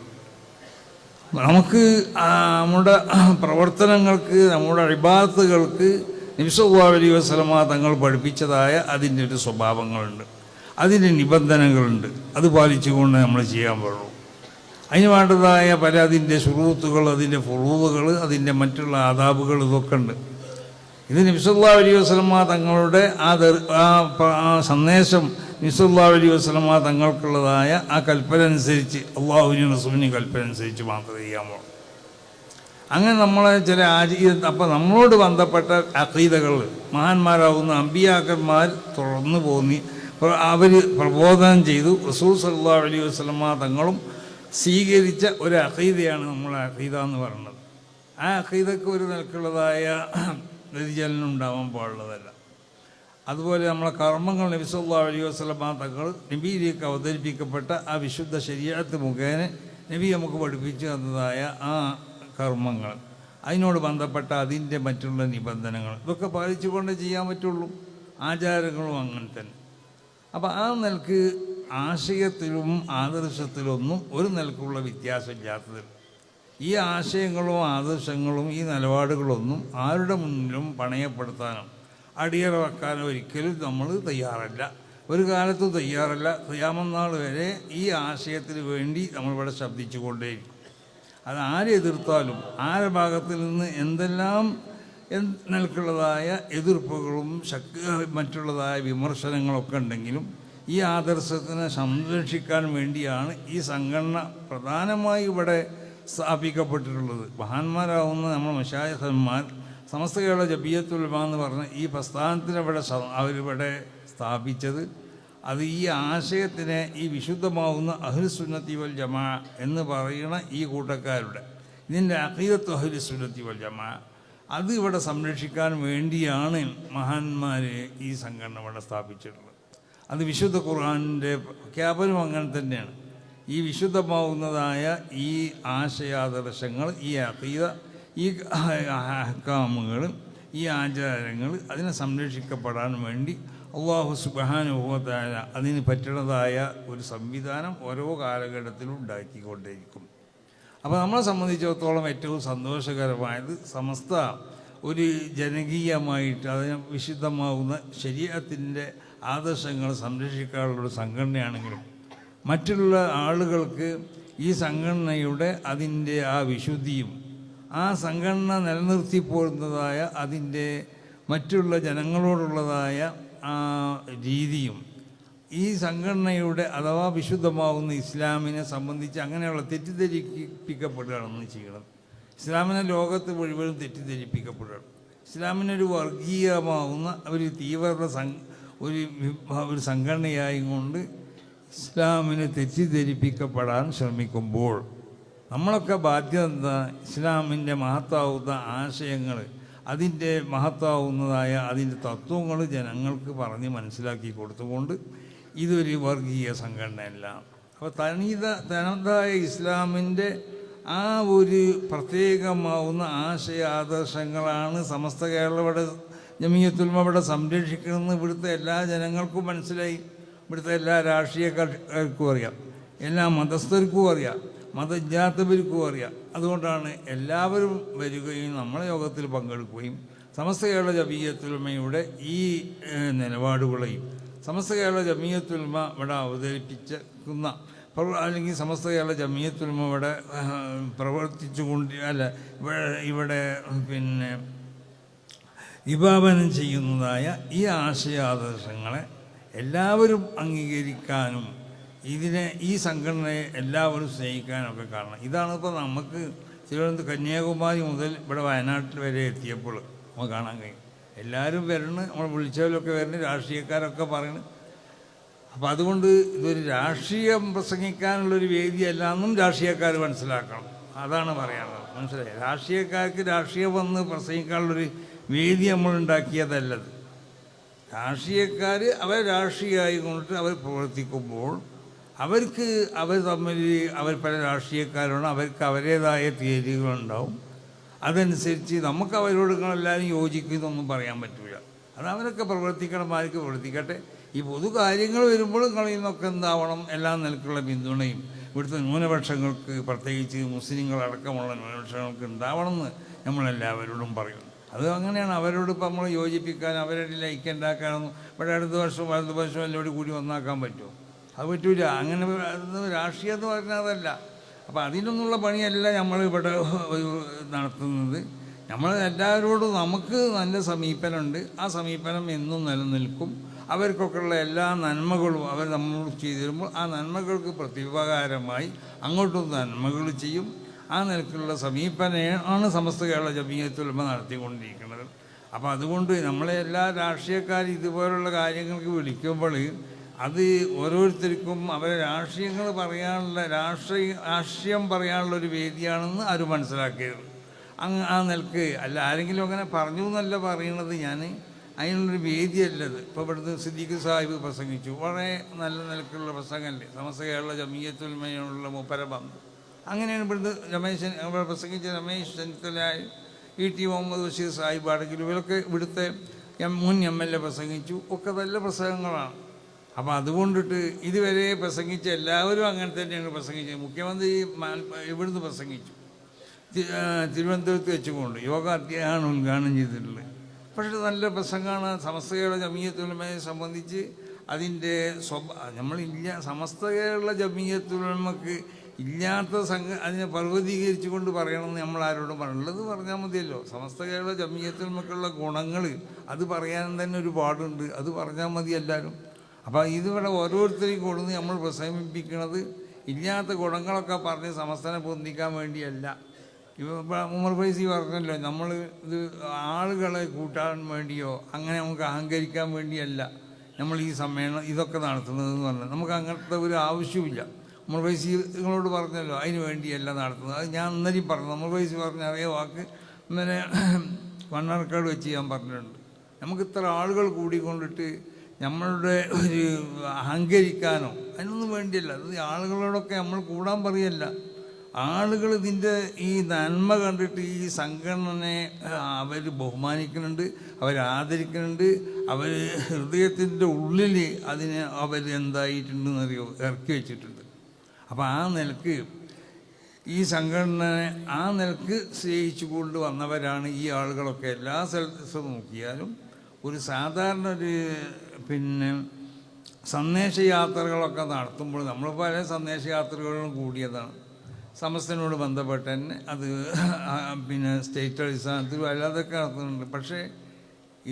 നമുക്ക് നമ്മുടെ പ്രവർത്തനങ്ങൾക്ക് നമ്മുടെ അഴിബാത്തുകൾക്ക് നിമിഷല്ലാ അലൈഹി വസ്ലമ തങ്ങൾ പഠിപ്പിച്ചതായ അതിന്റെ ഒരു സ്വഭാവങ്ങളുണ്ട്. അതിന്റെ നിബന്ധനകളുണ്ട്. അത് പാലിച്ചുകൊണ്ട് നമ്മൾ ചെയ്യാൻ പാടുള്ളൂ. അതിന് വേണ്ടതായ പല അതിന്റെ സുറൂത്തുകൾ അതിന്റെ ഫുറൂവുകൾ അതിന്റെ മറ്റുള്ള ആദാബുകൾ ഇതൊക്കെ ഉണ്ട്. ഇത് നിമിഷല്ലാ അലൈഹി വസ്ലമ തങ്ങളുടെ ആ ആ സന്ദേശം നിസുല്ലാ അലൈഹി വസ്ലമ തങ്ങൾക്കുള്ളതായ ആ കൽപ്പന അനുസരിച്ച് അള്ളാഹുവിനും റസൂലിനും കൽപ്പന അനുസരിച്ച് മാത്രമേ ചെയ്യാൻ പാടുള്ളൂ. അങ്ങനെ നമ്മളെ ചില ആചീ അപ്പം നമ്മളോട് ബന്ധപ്പെട്ട അഖീദകൾ മഹാന്മാരാകുന്ന അമ്പിയാക്കന്മാർ തുറന്നു പോന്നി. അവർ പ്രബോധനം ചെയ്തു. റസൂൽ സല്ലാ അലൈഹി വസ്ലമ തങ്ങളും സ്വീകരിച്ച ഒരു അഖീദയാണ് നമ്മളെ അഖീദ എന്ന് പറയുന്നത്. ആ അഖീദക്ക് ഒരു നിലക്കുള്ളതായ വ്യതിചലനം ഉണ്ടാവാൻ പാടുള്ളതല്ല. അതുപോലെ നമ്മളെ കർമ്മങ്ങൾ നബി സല്ലാ അലൈഹി വസ്ലമ തങ്ങൾ നബിയിലേക്ക് അവതരിപ്പിക്കപ്പെട്ട ആ വിശുദ്ധ ശരീരത്ത് മുഖേന നബി നമുക്ക് പഠിപ്പിച്ചു തന്നതായ ആ കർമ്മങ്ങൾ അതിനോട് ബന്ധപ്പെട്ട അതിന്റെ മറ്റുള്ള നിബന്ധനകൾ ഇതൊക്കെ പാലിച്ചുകൊണ്ട് ചെയ്യാൻ പറ്റുള്ളൂ. ആചാരങ്ങളും അങ്ങനെ തന്നെ. അപ്പോൾ ആ നിലയ്ക്ക് ആശയത്തിലും ആദർശത്തിലൊന്നും ഒരു നിലക്കുള്ള വ്യത്യാസമില്ലാത്തത് ഈ ആശയങ്ങളും ആദർശങ്ങളും ഈ നിലപാടുകളൊന്നും ആരുടെ മുന്നിലും പണയപ്പെടുത്താനോ അടിയറ വെക്കാനോ ഒരിക്കലും നമ്മൾ തയ്യാറല്ല. ഒരു കാലത്തും തയ്യാറല്ല. ക്രിയാമനാൾ വരെ ഈ ആശയത്തിന് വേണ്ടി നമ്മളിവിടെ ശബ്ദിച്ചുകൊണ്ടേയിരിക്കും. അത് ആരെ എതിർത്താലും ആരെ ഭാഗത്തിൽ നിന്ന് എന്തെല്ലാം എന്ത് നിലക്കുള്ളതായ എതിർപ്പുകളും ശക്തി മറ്റുള്ളതായ വിമർശനങ്ങളൊക്കെ ഉണ്ടെങ്കിലും ഈ ആദർശത്തിനെ സംരക്ഷിക്കാൻ വേണ്ടിയാണ് ഈ സംഘടന പ്രധാനമായി ഇവിടെ സ്ഥാപിക്കപ്പെട്ടിട്ടുള്ളത്. മഹാന്മാരാവുന്ന നമ്മൾ മഷായഹന്മാർ സമസ്ത കേരള ജബിയത്തുൽമ എന്ന് പറഞ്ഞ ഈ പ്രസ്ഥാനത്തിനവിടെ അവരിവിടെ സ്ഥാപിച്ചത് അത് ഈ ആശയത്തിനെ ഈ വിശുദ്ധമാവുന്ന അഹ്ലുസുന്നത്തി വൽ ജമാ എന്ന് പറയുന്ന ഈ കൂട്ടക്കാരുടെ ഇതിന്റെ അഖീദത്ത് അഹ്ലുസുന്നത്തി വൽ ജമാ അത് ഇവിടെ സംരക്ഷിക്കാൻ വേണ്ടിയാണ് മഹാന്മാർ ഈ സംഘടന ഇവിടെ സ്ഥാപിച്ചിട്ടുള്ളത് അത് വിശുദ്ധ ഖുർആാനിന്റെ പ്രഖ്യാപനം അങ്ങനെ തന്നെയാണ് ഈ വിശുദ്ധമാവുന്നതായ ഈ ആശയാദർശങ്ങൾ ഈ അഖീദ ഈ അഹക്കാമുകൾ ഈ ആചാരങ്ങൾ അതിനെ സംരക്ഷിക്കപ്പെടാൻ വേണ്ടി അള്ളാഹു സുബാനുഭവത്തായ അതിന് പറ്റണതായ ഒരു സംവിധാനം ഓരോ കാലഘട്ടത്തിലും ഉണ്ടാക്കിക്കൊണ്ടേയിരിക്കും. അപ്പോൾ നമ്മളെ സംബന്ധിച്ചിടത്തോളം ഏറ്റവും സന്തോഷകരമായത് സമസ്ത ഒരു ജനകീയമായിട്ട് അതിന് വിശുദ്ധമാകുന്ന ശരീരത്തിന്റെ ആദർശങ്ങൾ സംരക്ഷിക്കാനുള്ള ഒരു സംഘടനയാണെങ്കിലും മറ്റുള്ള ആളുകൾക്ക് ഈ സംഘടനയുടെ അതിന്റെ ആ വിശുദ്ധിയും ആ സംഘടന നിലനിർത്തി പോരുന്നതായ അതിന്റെ മറ്റുള്ള ജനങ്ങളോടുള്ളതായ ആ രീതിയും ഈ സംഘടനയുടെ അഥവാ വിശുദ്ധമാവുന്ന ഇസ്ലാമിനെ സംബന്ധിച്ച് അങ്ങനെയുള്ള തെറ്റിദ്ധരിപ്പിക്കപ്പെടുകയാണെന്ന് ചെയ്യണം. ഇസ്ലാമിനെ ലോകത്ത് മുഴുവനും തെറ്റിദ്ധരിപ്പിക്കപ്പെടുകയാണ്. ഇസ്ലാമിനൊരു വർഗീയമാവുന്ന ഒരു തീവ്ര ഒരു ഒരു സംഘടനയായും കൊണ്ട് ഇസ്ലാമിനെ തെറ്റിദ്ധരിപ്പിക്കപ്പെടാൻ ശ്രമിക്കുമ്പോൾ നമ്മളൊക്കെ ബാധ്യത എന്താ? ഇസ്ലാമിന്റെ മഹത്താവുന്ന ആശയങ്ങൾ അതിന്റെ മഹത്താവുന്നതായ അതിന്റെ തത്വങ്ങൾ ജനങ്ങൾക്ക് പറഞ്ഞ് മനസ്സിലാക്കി കൊടുത്തുകൊണ്ട് ഇതൊരു വർഗീയ സംഘടനയല്ല. അപ്പോൾ തനിത തനതായ ഇസ്ലാമിന്റെ ആ ഒരു പ്രത്യേകമാവുന്ന ആശയ ആദർശങ്ങളാണ് സമസ്ത കേരള ഇവിടെ ജമീയത്തുൽമ ഇവിടെ സംരക്ഷിക്കണമെന്ന് ഇവിടുത്തെ എല്ലാ ജനങ്ങൾക്കും മനസ്സിലായി. ഇവിടുത്തെ എല്ലാ രാഷ്ട്രീയക്കാർക്കും അറിയാം. എല്ലാ മതസ്ഥർക്കും അറിയാം. മതജാത്തവർക്കും അറിയാം. അതുകൊണ്ടാണ് എല്ലാവരും വരികയും നമ്മളെ യോഗത്തിൽ പങ്കെടുക്കുകയും സമസ്ത കേരള ജമീയത്തുൽമയുടെ ഈ നിലപാടുകളെയും സമസ്ത കേരള ജമീയത്തുൽമ ഇവിടെ അവതരിപ്പിച്ചിരിക്കുന്ന അല്ലെങ്കിൽ സമസ്ത കേരള ജമീയത്തുൽമ ഇവിടെ പ്രവർത്തിച്ചുകൊണ്ട് അല്ല ഇവിടെ ഇവിടെ പിന്നെ വിഭാവനം ചെയ്യുന്നതായ ഈ ആശയാദർശങ്ങളെ എല്ലാവരും അംഗീകരിക്കാനും ഇതിനെ ഈ സംഘടനയെ എല്ലാവരും സ്നേഹിക്കാനൊക്കെ കാരണം. ഇതാണ് ഇപ്പോൾ നമുക്ക് തിരുവനന്തപുരം കന്യാകുമാരി മുതൽ ഇവിടെ വയനാട്ടിൽ വരെ എത്തിയപ്പോൾ നമുക്ക് കാണാൻ കഴിയും. എല്ലാവരും വരണം നമ്മൾ വിളിച്ചവരൊക്കെ വരണം രാഷ്ട്രീയക്കാരൊക്കെ പറയണം. അപ്പം അതുകൊണ്ട് ഇതൊരു രാഷ്ട്രീയം പ്രസംഗിക്കാനുള്ളൊരു വേദിയല്ല എന്നും രാഷ്ട്രീയക്കാർ മനസ്സിലാക്കണം. അതാണ് പറയാനുള്ളത്. മനസ്സിലായി? രാഷ്ട്രീയക്കാർക്ക് രാഷ്ട്രീയം വന്ന് പ്രസംഗിക്കാനുള്ളൊരു വേദി നമ്മൾ ഉണ്ടാക്കിയതല്ലത്. രാഷ്ട്രീയക്കാർ അവർ രാഷ്ട്രീയമായി കൊണ്ടിട്ട് അവർ പ്രവർത്തിക്കുമ്പോൾ അവർക്ക് അവർ തമ്മിൽ അവർ പല രാഷ്ട്രീയക്കാരാണ് അവർക്ക് അവരുടേതായ തീയതികളുണ്ടാവും. അതനുസരിച്ച് നമുക്ക് അവരോട് എല്ലാവരും യോജിക്കുന്നൊന്നും പറയാൻ പറ്റില്ല അത് അവരൊക്കെ പ്രവർത്തിക്കണമാർക്ക് പ്രവർത്തിക്കട്ടെ. ഈ പൊതു കാര്യങ്ങൾ വരുമ്പോൾ കളിയുന്നൊക്കെ എന്താവണം എല്ലാ നിലക്കുള്ള പിന്തുണയും ഇവിടുത്തെ ന്യൂനപക്ഷങ്ങൾക്ക് പ്രത്യേകിച്ച് മുസ്ലിങ്ങളടക്കമുള്ള ന്യൂനപക്ഷങ്ങൾക്ക് ഉണ്ടാവണമെന്ന് നമ്മളെല്ലാവരോടും പറയുന്നു അത് അങ്ങനെയാണ്. അവരോട് ഇപ്പം നമ്മൾ യോജിപ്പിക്കാൻ അവരുടെ ലൈക്ക് ഉണ്ടാക്കാനൊന്നും ഇവിടെ അടുത്ത വർഷം വലതു വർഷം എല്ലാവരും കൂടി ഒന്നാക്കാൻ പറ്റുമോ? അത് പറ്റൂല. അങ്ങനെ രാഷ്ട്രീയം എന്ന് പറഞ്ഞാൽ അതല്ല. അപ്പോൾ അതിനൊന്നുള്ള പണിയല്ല നമ്മൾ ഇവിടെ നടത്തുന്നത്. നമ്മൾ എല്ലാവരോടും നമുക്ക് നല്ല സമീപനമുണ്ട്. ആ സമീപനം എന്നും നിലനിൽക്കും. അവർക്കൊക്കെയുള്ള എല്ലാ നന്മകളും അവർ നമ്മളോട് ചെയ്തു തരുമ്പോൾ ആ നന്മകൾക്ക് പ്രത്യുപകാരമായി അങ്ങോട്ടും നന്മകൾ ചെയ്യും. ആ നിലക്കുള്ള സമീപനമാണ് സമസ്ത കേരള ജമീയത്തുലമ നടത്തിക്കൊണ്ടിരിക്കുന്നത്. അപ്പോൾ അതുകൊണ്ട് നമ്മളെ എല്ലാ രാഷ്ട്രീയക്കാരും ഇതുപോലുള്ള കാര്യങ്ങൾക്ക് വിളിക്കുമ്പോൾ അത് ഓരോരുത്തർക്കും അവരെ രാഷ്ട്രീയങ്ങൾ പറയാനുള്ള രാഷ്ട്രീയ രാഷ്ട്രീയം പറയാനുള്ള ഒരു വേദിയാണെന്ന് അവർ മനസ്സിലാക്കിയത് അങ്ങ് ആ നിലയ്ക്ക് അല്ല ആരെങ്കിലും അങ്ങനെ പറഞ്ഞു എന്നല്ല പറയണത് ഞാൻ അതിനുള്ളൊരു വേദിയല്ലത്. ഇപ്പോൾ ഇവിടുന്ന് സിദ്ദീഖ് സാഹിബ് പ്രസംഗിച്ചു. വളരെ നല്ല നിലക്കുള്ള പ്രസംഗമല്ലേ? സമസ്ത കേരള ജമീയത്തുൽമയുള്ള മുപ്പര ബന്ധം അങ്ങനെയാണ് ഇവിടുന്ന് രമേശൻ ഇവിടെ പ്രസംഗിച്ച രമേശ് ചെന്നിത്തലായി ഇ ടി മുഹമ്മദ് ബഷീർ സാഹിബ് ആണെങ്കിലും ഇവരൊക്കെ ഇവിടുത്തെ മുൻ എം എൽ എ പ്രസംഗിച്ചു. ഒക്കെ നല്ല പ്രസംഗങ്ങളാണ്. അപ്പോൾ അതുകൊണ്ടിട്ട് ഇതുവരെ പ്രസംഗിച്ച എല്ലാവരും അങ്ങനെ തന്നെയാണ് പ്രസംഗിച്ചത്. മുഖ്യമന്ത്രി ഇവിടുന്ന് പ്രസംഗിച്ചു. തിരുവനന്തപുരത്ത് വെച്ചുകൊണ്ട് യോഗ അധ്യായമാണ് ഉദ്ഘാടനം ചെയ്തിട്ടുള്ളത്. പക്ഷേ നല്ല പ്രസംഗമാണ്. സമസ്ത കേരള ജമീയത്തുലമയെ സംബന്ധിച്ച് അതിന്റെ സ്വഭ നമ്മളില്ല സമസ്ത കേരള ജമീയത്തുലമക്ക് ഇല്ലാത്ത സംഘ അതിനെ പർവതീകരിച്ചു കൊണ്ട് പറയണമെന്ന് നമ്മൾ ആരോടും പറയുള്ളത് പറഞ്ഞാൽ മതിയല്ലോ. സമസ്ത കേരള ജമീയത്തുലമക്കുള്ള ഗുണങ്ങൾ അത് പറയാൻ തന്നെ ഒരു പാടുണ്ട് അത് പറഞ്ഞാൽ മതി എല്ലാവരും. അപ്പോൾ ഇതിവിടെ ഓരോരുത്തരെയും കൊടുന്ന് നമ്മൾ പ്രസംഗിപ്പിക്കുന്നത് ഇല്ലാത്ത ഗുണങ്ങളൊക്കെ പറഞ്ഞ് സമസ്തനെ പൊന്തിക്കാൻ വേണ്ടിയല്ല. ഇപ്പം ഉമർ ഫൈസി പറഞ്ഞല്ലോ നമ്മൾ ഇത് ആളുകളെ കൂട്ടാൻ വേണ്ടിയോ അങ്ങനെ നമുക്ക് അഹങ്കരിക്കാൻ വേണ്ടിയല്ല നമ്മൾ ഈ സമ്മേളനം ഇതൊക്കെ നടത്തുന്നതെന്ന് പറഞ്ഞാൽ നമുക്ക് അങ്ങനത്തെ ഒരു ആവശ്യമില്ല. ഉമർ ഫൈസി നിങ്ങളോട് പറഞ്ഞല്ലോ അതിന് വേണ്ടിയല്ല നടത്തുന്നത്. അത് ഞാൻ ഇന്നലെയും പറഞ്ഞു. ഉമർ ഫൈസി പറഞ്ഞ അതേ വാക്ക് ഇന്നലെ മണ്ണാർക്കാട് വെച്ച് ഞാൻ പറഞ്ഞിട്ടുണ്ട്. നമുക്ക് ഇത്ര ആളുകൾ കൂടിക്കൊണ്ടിട്ട് നമ്മളുടെ ഒരു അഹങ്കരിക്കാനോ അതിനൊന്നും വേണ്ടിയല്ല. അത് ആളുകളോടൊക്കെ നമ്മൾ കൂടാൻ പറയല്ല. ആളുകൾ ഇതിന്റെ ഈ നന്മ കണ്ടിട്ട് ഈ സംഘടനയെ അവർ ബഹുമാനിക്കുന്നുണ്ട് അവർ ആദരിക്കുന്നുണ്ട്. അവർ ഹൃദയത്തിന്റെ ഉള്ളിൽ അതിനെ അവർ എന്തായിട്ടുണ്ടെന്ന് അറിയോ ഇറക്കി വെച്ചിട്ടുണ്ട്. അപ്പോൾ ആ നിലയ്ക്ക് ഈ സംഘടനയെ ആ നിലയ്ക്ക് സ്നേഹിച്ചു കൊണ്ട് വന്നവരാണ് ഈ ആളുകളൊക്കെ. എല്ലാ സ്ഥലത്തും നോക്കിയാലും ഒരു സാധാരണ ഒരു പിന്നെ സന്ദേശയാത്രകളൊക്കെ നടത്തുമ്പോൾ നമ്മൾ പല സന്ദേശയാത്രകളിലും കൂടിയതാണ്. സമസ്തനോട് ബന്ധപ്പെട്ട് തന്നെ അത് പിന്നെ സ്റ്റേറ്റ് അടിസ്ഥാനത്തിൽ അല്ലാതൊക്കെ നടത്തുന്നുണ്ട്. പക്ഷേ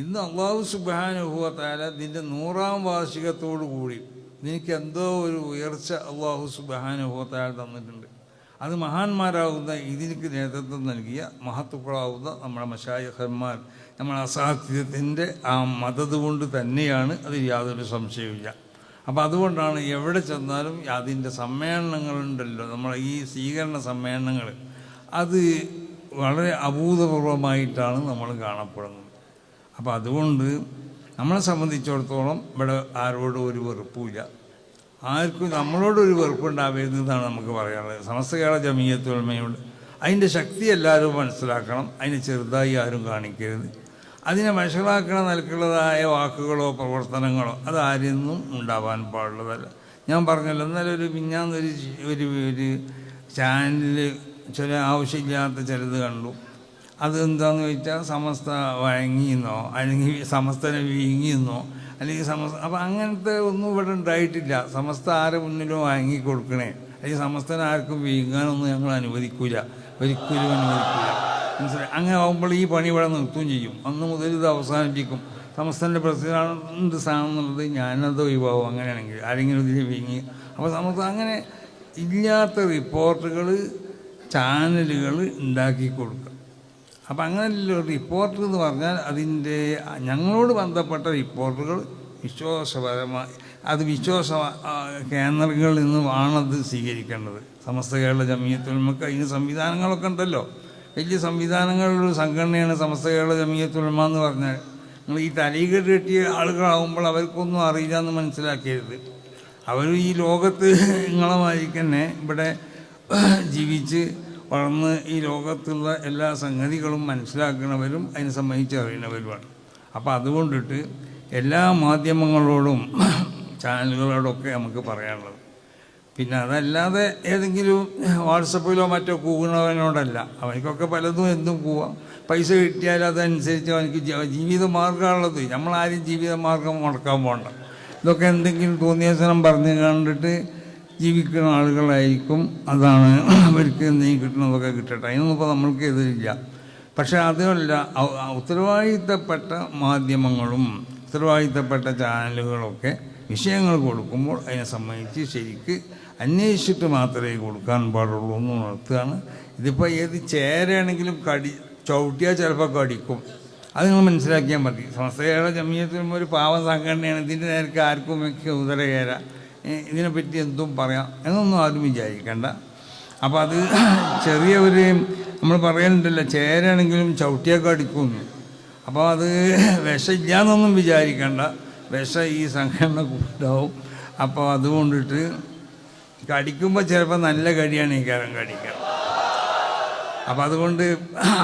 ഇന്ന് അള്ളാഹു സുബാനുഭവത്താല ഇതിന്റെ നൂറാം വാർഷികത്തോടു കൂടി നിനക്ക് എന്തോ ഒരു ഉയർച്ച അള്ളാഹു സുബാനുഭവത്താല തന്നിട്ടുണ്ട്. അത് മഹാന്മാരാകുന്ന ഇതിനിക്ക് നേതൃത്വം നൽകിയ മഹത്തുക്കളാവുന്ന നമ്മുടെ മഷായഹന്മാർ നമ്മുടെ അസാധ്യത്തിന്റെ ആ മതത് കൊണ്ട് തന്നെയാണ് അത് യാതൊരു സംശയവുമില്ല അപ്പോൾ അതുകൊണ്ടാണ് എവിടെ ചെന്നാലും അതിന്റെ സമ്മേളനങ്ങളുണ്ടല്ലോ. നമ്മൾ ഈ സ്വീകരണ സമ്മേളനങ്ങൾ അത് വളരെ അഭൂതപൂർവമായിട്ടാണ് നമ്മൾ കാണപ്പെടുന്നത്. അപ്പോൾ അതുകൊണ്ട് നമ്മളെ സംബന്ധിച്ചിടത്തോളം ഇവിടെ ആരോടും ഒരു വെറുപ്പുമില്ല ആർക്കും നമ്മളോടൊരു വെറുപ്പുണ്ടാവരുതെന്നാണ് നമുക്ക് പറയാനുള്ളത്. സമസ്ത കേരള ജമീയത്തുൽമയോട് അതിന്റെ ശക്തി എല്ലാവരും മനസ്സിലാക്കണം. അതിനെ ചെറുതായി ആരും കാണിക്കരുത്. അതിനെ വഷളാക്കണ നിലക്കുള്ളതായ വാക്കുകളോ പ്രവർത്തനങ്ങളോ അത് ആരിന്നും ഉണ്ടാവാൻ പാടുള്ളതല്ല. ഞാൻ പറഞ്ഞല്ലോ എന്നാലും ഒരു മിഞ്ഞാന്നൊരു ഒരു ഒരു ചാനലിൽ ചില ആവശ്യമില്ലാത്ത ചിലത് കണ്ടു. അതെന്താണെന്ന് ചോദിച്ചാൽ സമസ്ത വഴങ്ങിയെന്നോ അല്ലെങ്കിൽ സമസ്തനെ വീങ്ങിയെന്നോ അല്ലെങ്കിൽ സമസ് അപ്പം അങ്ങനത്തെ ഒന്നും ഇവിടെ ഉണ്ടായിട്ടില്ല. സമസ്ത ആരെ മുന്നിലും വാങ്ങി കൊടുക്കണേ അല്ലെങ്കിൽ സമസ്തനെ ആർക്കും വീങ്ങാനൊന്നും ഞങ്ങൾ അനുവദിക്കൂല. ഒരിക്കലും അനുവദിക്കില്ല മനസ്സിലായി? അങ്ങനെ ആകുമ്പോൾ ഈ പണി ഇവിടെ നിർത്തുകയും ചെയ്യും. അന്ന് മുതൽ ഇത് അവസാനിപ്പിക്കും. സമസ്തന്റെ പ്രസിഡന്റ് സ്ഥാനം എന്നുള്ളത് ഞാനത് ഒഴിവാകും അങ്ങനെയാണെങ്കിൽ. ആരെങ്കിലും ഇതിൽ വീങ്ങി അപ്പോൾ സമസ്ത അങ്ങനെ ഇല്ലാത്ത റിപ്പോർട്ടുകൾ ചാനലുകൾ ഉണ്ടാക്കി കൊടുക്കുക. അപ്പം അങ്ങനെയല്ലോ റിപ്പോർട്ടർ എന്ന് പറഞ്ഞാൽ അതിന്റെ ഞങ്ങളോട് ബന്ധപ്പെട്ട റിപ്പോർട്ടുകൾ വിശ്വാസപരമായി അത് വിശ്വാസ കേന്ദ്രങ്ങളിൽ നിന്നുമാണത് സ്വീകരിക്കേണ്ടത്. സമസ്ത കേരള ജമീയത്തുൽമക്ക് അതിന് സംവിധാനങ്ങളൊക്കെ ഉണ്ടല്ലോ. വലിയ സംവിധാനങ്ങളിലൊരു സംഘടനയാണ് സമസ്ത കേരള ജമീയത്തുൽമ എന്ന് പറഞ്ഞാൽ. നിങ്ങൾ ഈ തലീകെട്ട് കെട്ടിയ ആളുകളാകുമ്പോൾ അവർക്കൊന്നും അറിയില്ല എന്ന് മനസ്സിലാക്കരുത്. അവർ ഈ ലോകത്ത് നിങ്ങളെ തന്നെ ഇവിടെ ജീവിച്ച് വളർന്ന് ഈ ലോകത്തുള്ള എല്ലാ സംഗതികളും മനസ്സിലാക്കുന്നവരും അതിനെ സംബന്ധിച്ച് അറിയുന്നവരുമാണ് അപ്പോൾ അതുകൊണ്ടിട്ട് എല്ലാ മാധ്യമങ്ങളോടും ചാനലുകളോടൊക്കെ നമുക്ക് പറയാനുള്ളത്. പിന്നെ അതല്ലാതെ ഏതെങ്കിലും വാട്സപ്പിലോ മറ്റോ കൂകുന്നവനോടല്ല അവനക്കൊക്കെ പലതും എന്തും പോവാം പൈസ കിട്ടിയാൽ അതനുസരിച്ച് അവനക്ക് ജീവിത മാർഗമാണുള്ളത് നമ്മളാരും ജീവിത മാർഗം മുടക്കാൻ പോകണ്ട ഇതൊക്കെ എന്തെങ്കിലും തോന്നിയ സ്ഥലം പറഞ്ഞു കണ്ടിട്ട് ജീവിക്കുന്ന ആളുകളായിരിക്കും. അതാണ് അവർക്ക് എന്തെങ്കിലും കിട്ടുന്നതൊക്കെ കിട്ടട്ടെ. അതിനൊന്നും ഇപ്പോൾ നമ്മൾക്ക് എതിരില്ല. പക്ഷേ അതുമല്ല ഉത്തരവാദിത്തപ്പെട്ട മാധ്യമങ്ങളും ഉത്തരവാദിത്തപ്പെട്ട ചാനലുകളൊക്കെ വിഷയങ്ങൾ കൊടുക്കുമ്പോൾ അതിനെ സംബന്ധിച്ച് ശരിക്ക് അന്വേഷിച്ചിട്ട് മാത്രമേ കൊടുക്കാൻ പാടുള്ളൂ എന്ന് ഉണർത്തുകയാണ്. ഇതിപ്പോൾ ഏത് ചേരയാണെങ്കിലും കടി ചവിട്ടിയാൽ ചിലപ്പോൾ കടിക്കും. അത് നിങ്ങൾ മനസ്സിലാക്കിയാൽ മതി. സംസ്ഥയുടെ ജമീയത്തിലും ഒരു പാവ സംഘടനയാണ്. ഇതിന്റെ നേരത്തെ ആർക്കും ഒക്കെ ഉദരകേര ഇതിനെപ്പറ്റി എന്തും പറയാം എന്നൊന്നും ആരും വിചാരിക്കേണ്ട. അപ്പോൾ അത് ചെറിയ ഒരു നമ്മൾ പറയുന്നുണ്ടല്ലോ ചേരാണെങ്കിലും ചവിട്ടിയൊക്കെ അടിക്കുന്നു അപ്പോൾ അത് വിഷമില്ലാന്നൊന്നും വിചാരിക്കണ്ട. വിഷ ഈ സംഘടന കൂട്ടാവും അപ്പോൾ അതുകൊണ്ടിട്ട് കടിക്കുമ്പോൾ ചിലപ്പോൾ നല്ല കടിയാണ് ഈ കാരം കടിക്കുക അപ്പം അതുകൊണ്ട്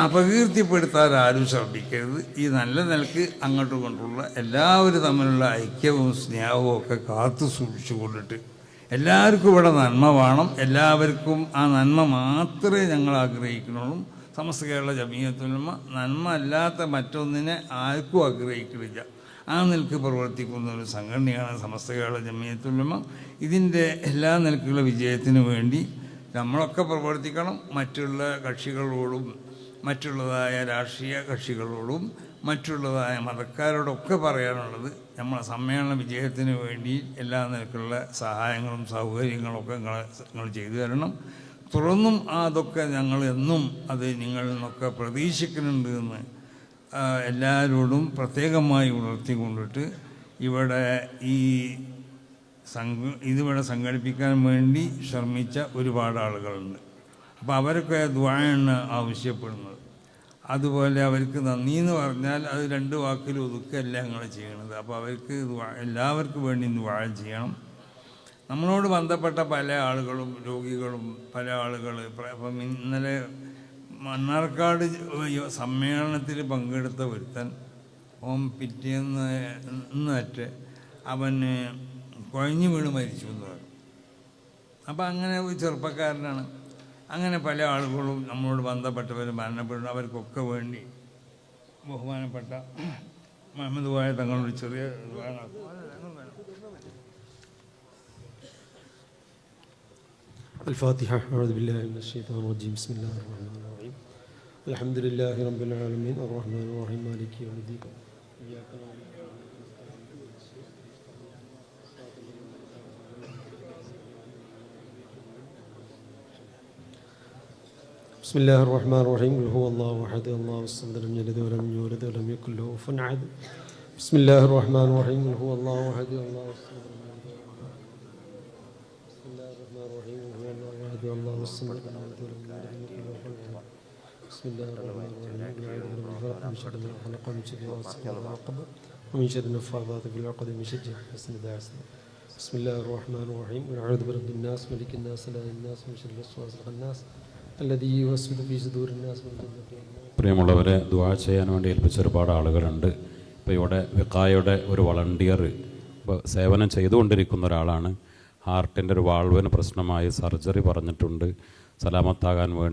അപകീർത്തിപ്പെടുത്താൻ ആരും ശ്രദ്ധിക്കരുത് ഈ നല്ല നിലയ്ക്ക് അങ്ങോട്ട് കൊണ്ടുള്ള എല്ലാവരും തമ്മിലുള്ള ഐക്യവും സ്നേഹവും ഒക്കെ കാത്തു സൂക്ഷിച്ചു കൊണ്ടിട്ട് എല്ലാവർക്കും ഇവിടെ നന്മ വേണം. എല്ലാവർക്കും ആ നന്മ മാത്രമേ ഞങ്ങൾ ആഗ്രഹിക്കുന്നുള്ളൂ. സമസ്ത കേരള ജമീയത്തുലമ നന്മ അല്ലാത്ത മറ്റൊന്നിനെ ആർക്കും ആഗ്രഹിക്കുന്നില്ല. ആ നിലയ്ക്ക് പ്രവർത്തിക്കുന്ന ഒരു സംഘടനയാണ് സമസ്ത കേരള ജമീയത്തുലമ ഇതിന്റെ എല്ലാ നിലക്കുള്ള വിജയത്തിനു വേണ്ടി നമ്മളൊക്കെ പ്രവർത്തിക്കണം. മറ്റുള്ള കക്ഷികളോടും മറ്റുള്ളതായ രാഷ്ട്രീയ കക്ഷികളോടും മറ്റുള്ളതായ മതക്കാരോടൊക്കെ പറയാനുള്ളത് നമ്മളെ സമ്മേളന വിജയത്തിന് വേണ്ടി എല്ലാ നിലക്കുള്ള സഹായങ്ങളും സൗകര്യങ്ങളൊക്കെ നിങ്ങൾ നിങ്ങൾ ചെയ്തു തരണം. തുറന്നും അതൊക്കെ ഞങ്ങൾ എന്നും അത് നിങ്ങളിൽ നിന്നൊക്കെ പ്രതീക്ഷിക്കുന്നുണ്ട് എന്ന് എല്ലാവരോടും പ്രത്യേകമായി ഉണർത്തിക്കൊണ്ടിട്ട് ഇവിടെ ഈ സംഘ ഇതിവിടെ സംഘടിപ്പിക്കാൻ വേണ്ടി ശ്രമിച്ച ഒരുപാട് ആളുകളുണ്ട്. അപ്പോൾ അവരൊക്കെ ദ്വായാണ് ആവശ്യപ്പെടുന്നത്. അതുപോലെ അവർക്ക് നന്ദി എന്ന് പറഞ്ഞാൽ അത് രണ്ട് വാക്കിൽ ഒതുക്കല്ല ഞങ്ങൾ ചെയ്യണത്. അപ്പോൾ അവർക്ക് എല്ലാവർക്കും വേണ്ടി ദ്വാ ചെയ്യണം. നമ്മളോട് ബന്ധപ്പെട്ട പല ആളുകളും രോഗികളും പല ആളുകൾ ഇപ്പം ഇന്നലെ മണ്ണാർക്കാട് യോ- സമ്മേളനത്തിൽ പങ്കെടുത്ത ഒരുത്തൻ ഓം പിറ്റേന്ന് ഇന്നറ്റ് അവന് കുഴഞ്ഞു വീണ് മരിച്ചു എന്ന് പറഞ്ഞു അപ്പം അങ്ങനെ ഒരു ചെറുപ്പക്കാരനാണ് അങ്ങനെ പല ആളുകളും നമ്മളോട് ബന്ധപ്പെട്ടവർ മരണപ്പെടുന്നു അവർക്കൊക്കെ വേണ്ടി ബഹുമാനപ്പെട്ട മുഹമ്മദ് വായ തങ്ങളോട് ചെറിയ ദുആ നടത്തും. الفاتحة أعوذ بالله من الشيطان الرجيم بسم الله الرحمن الرحيم الحمد لله رب العالمين الرحمن الرحيم مالك يوم الدين. إياك نعبد بسم الله الرحمن الرحيم قل هو الله أحد الله الصمد لم يلد ولم يولد ولم يكن له كفوا أحد. بسم الله الرحمن الرحيم قل هو الله أحد الله الصمد بسم الله الرحمن الرحيم هو الله أحد الله الصمد لم يلد ولم يولد بسم الله الرحمن الرحيم قل اعوذ برب الفلق من شر ما خلق ومن شر غاسق اذا وقب ومن شر النفاثات في العقد من شر حسن اذا حسد بسم الله الرحمن الرحيم قل اعوذ برب الناس ملك الناس اله الناس من شر الوسواس الخناس الذي يوسوس في صدور الناس من الجنة والنار പ്രിയമുള്ളവരെ ദുആ ചെയ്യാൻ വേണ്ടി ഏൽപ്പിച്ച ഒരുപാട് ആളുകളുണ്ട് ഇപ്പോൾ ഇവിടെ വിക്കായുടെ ഒരു വളണ്ടിയർ ഇപ്പോൾ സേവനം ചെയ്തുകൊണ്ടിരിക്കുന്ന ഒരാളാണ് ഹാർട്ടിൻ്റെ ഒരു വാൾവിന് പ്രശ്നമായി സർജറി പറഞ്ഞിട്ടുണ്ട് സലാമത്താകാൻ വേണ്ടി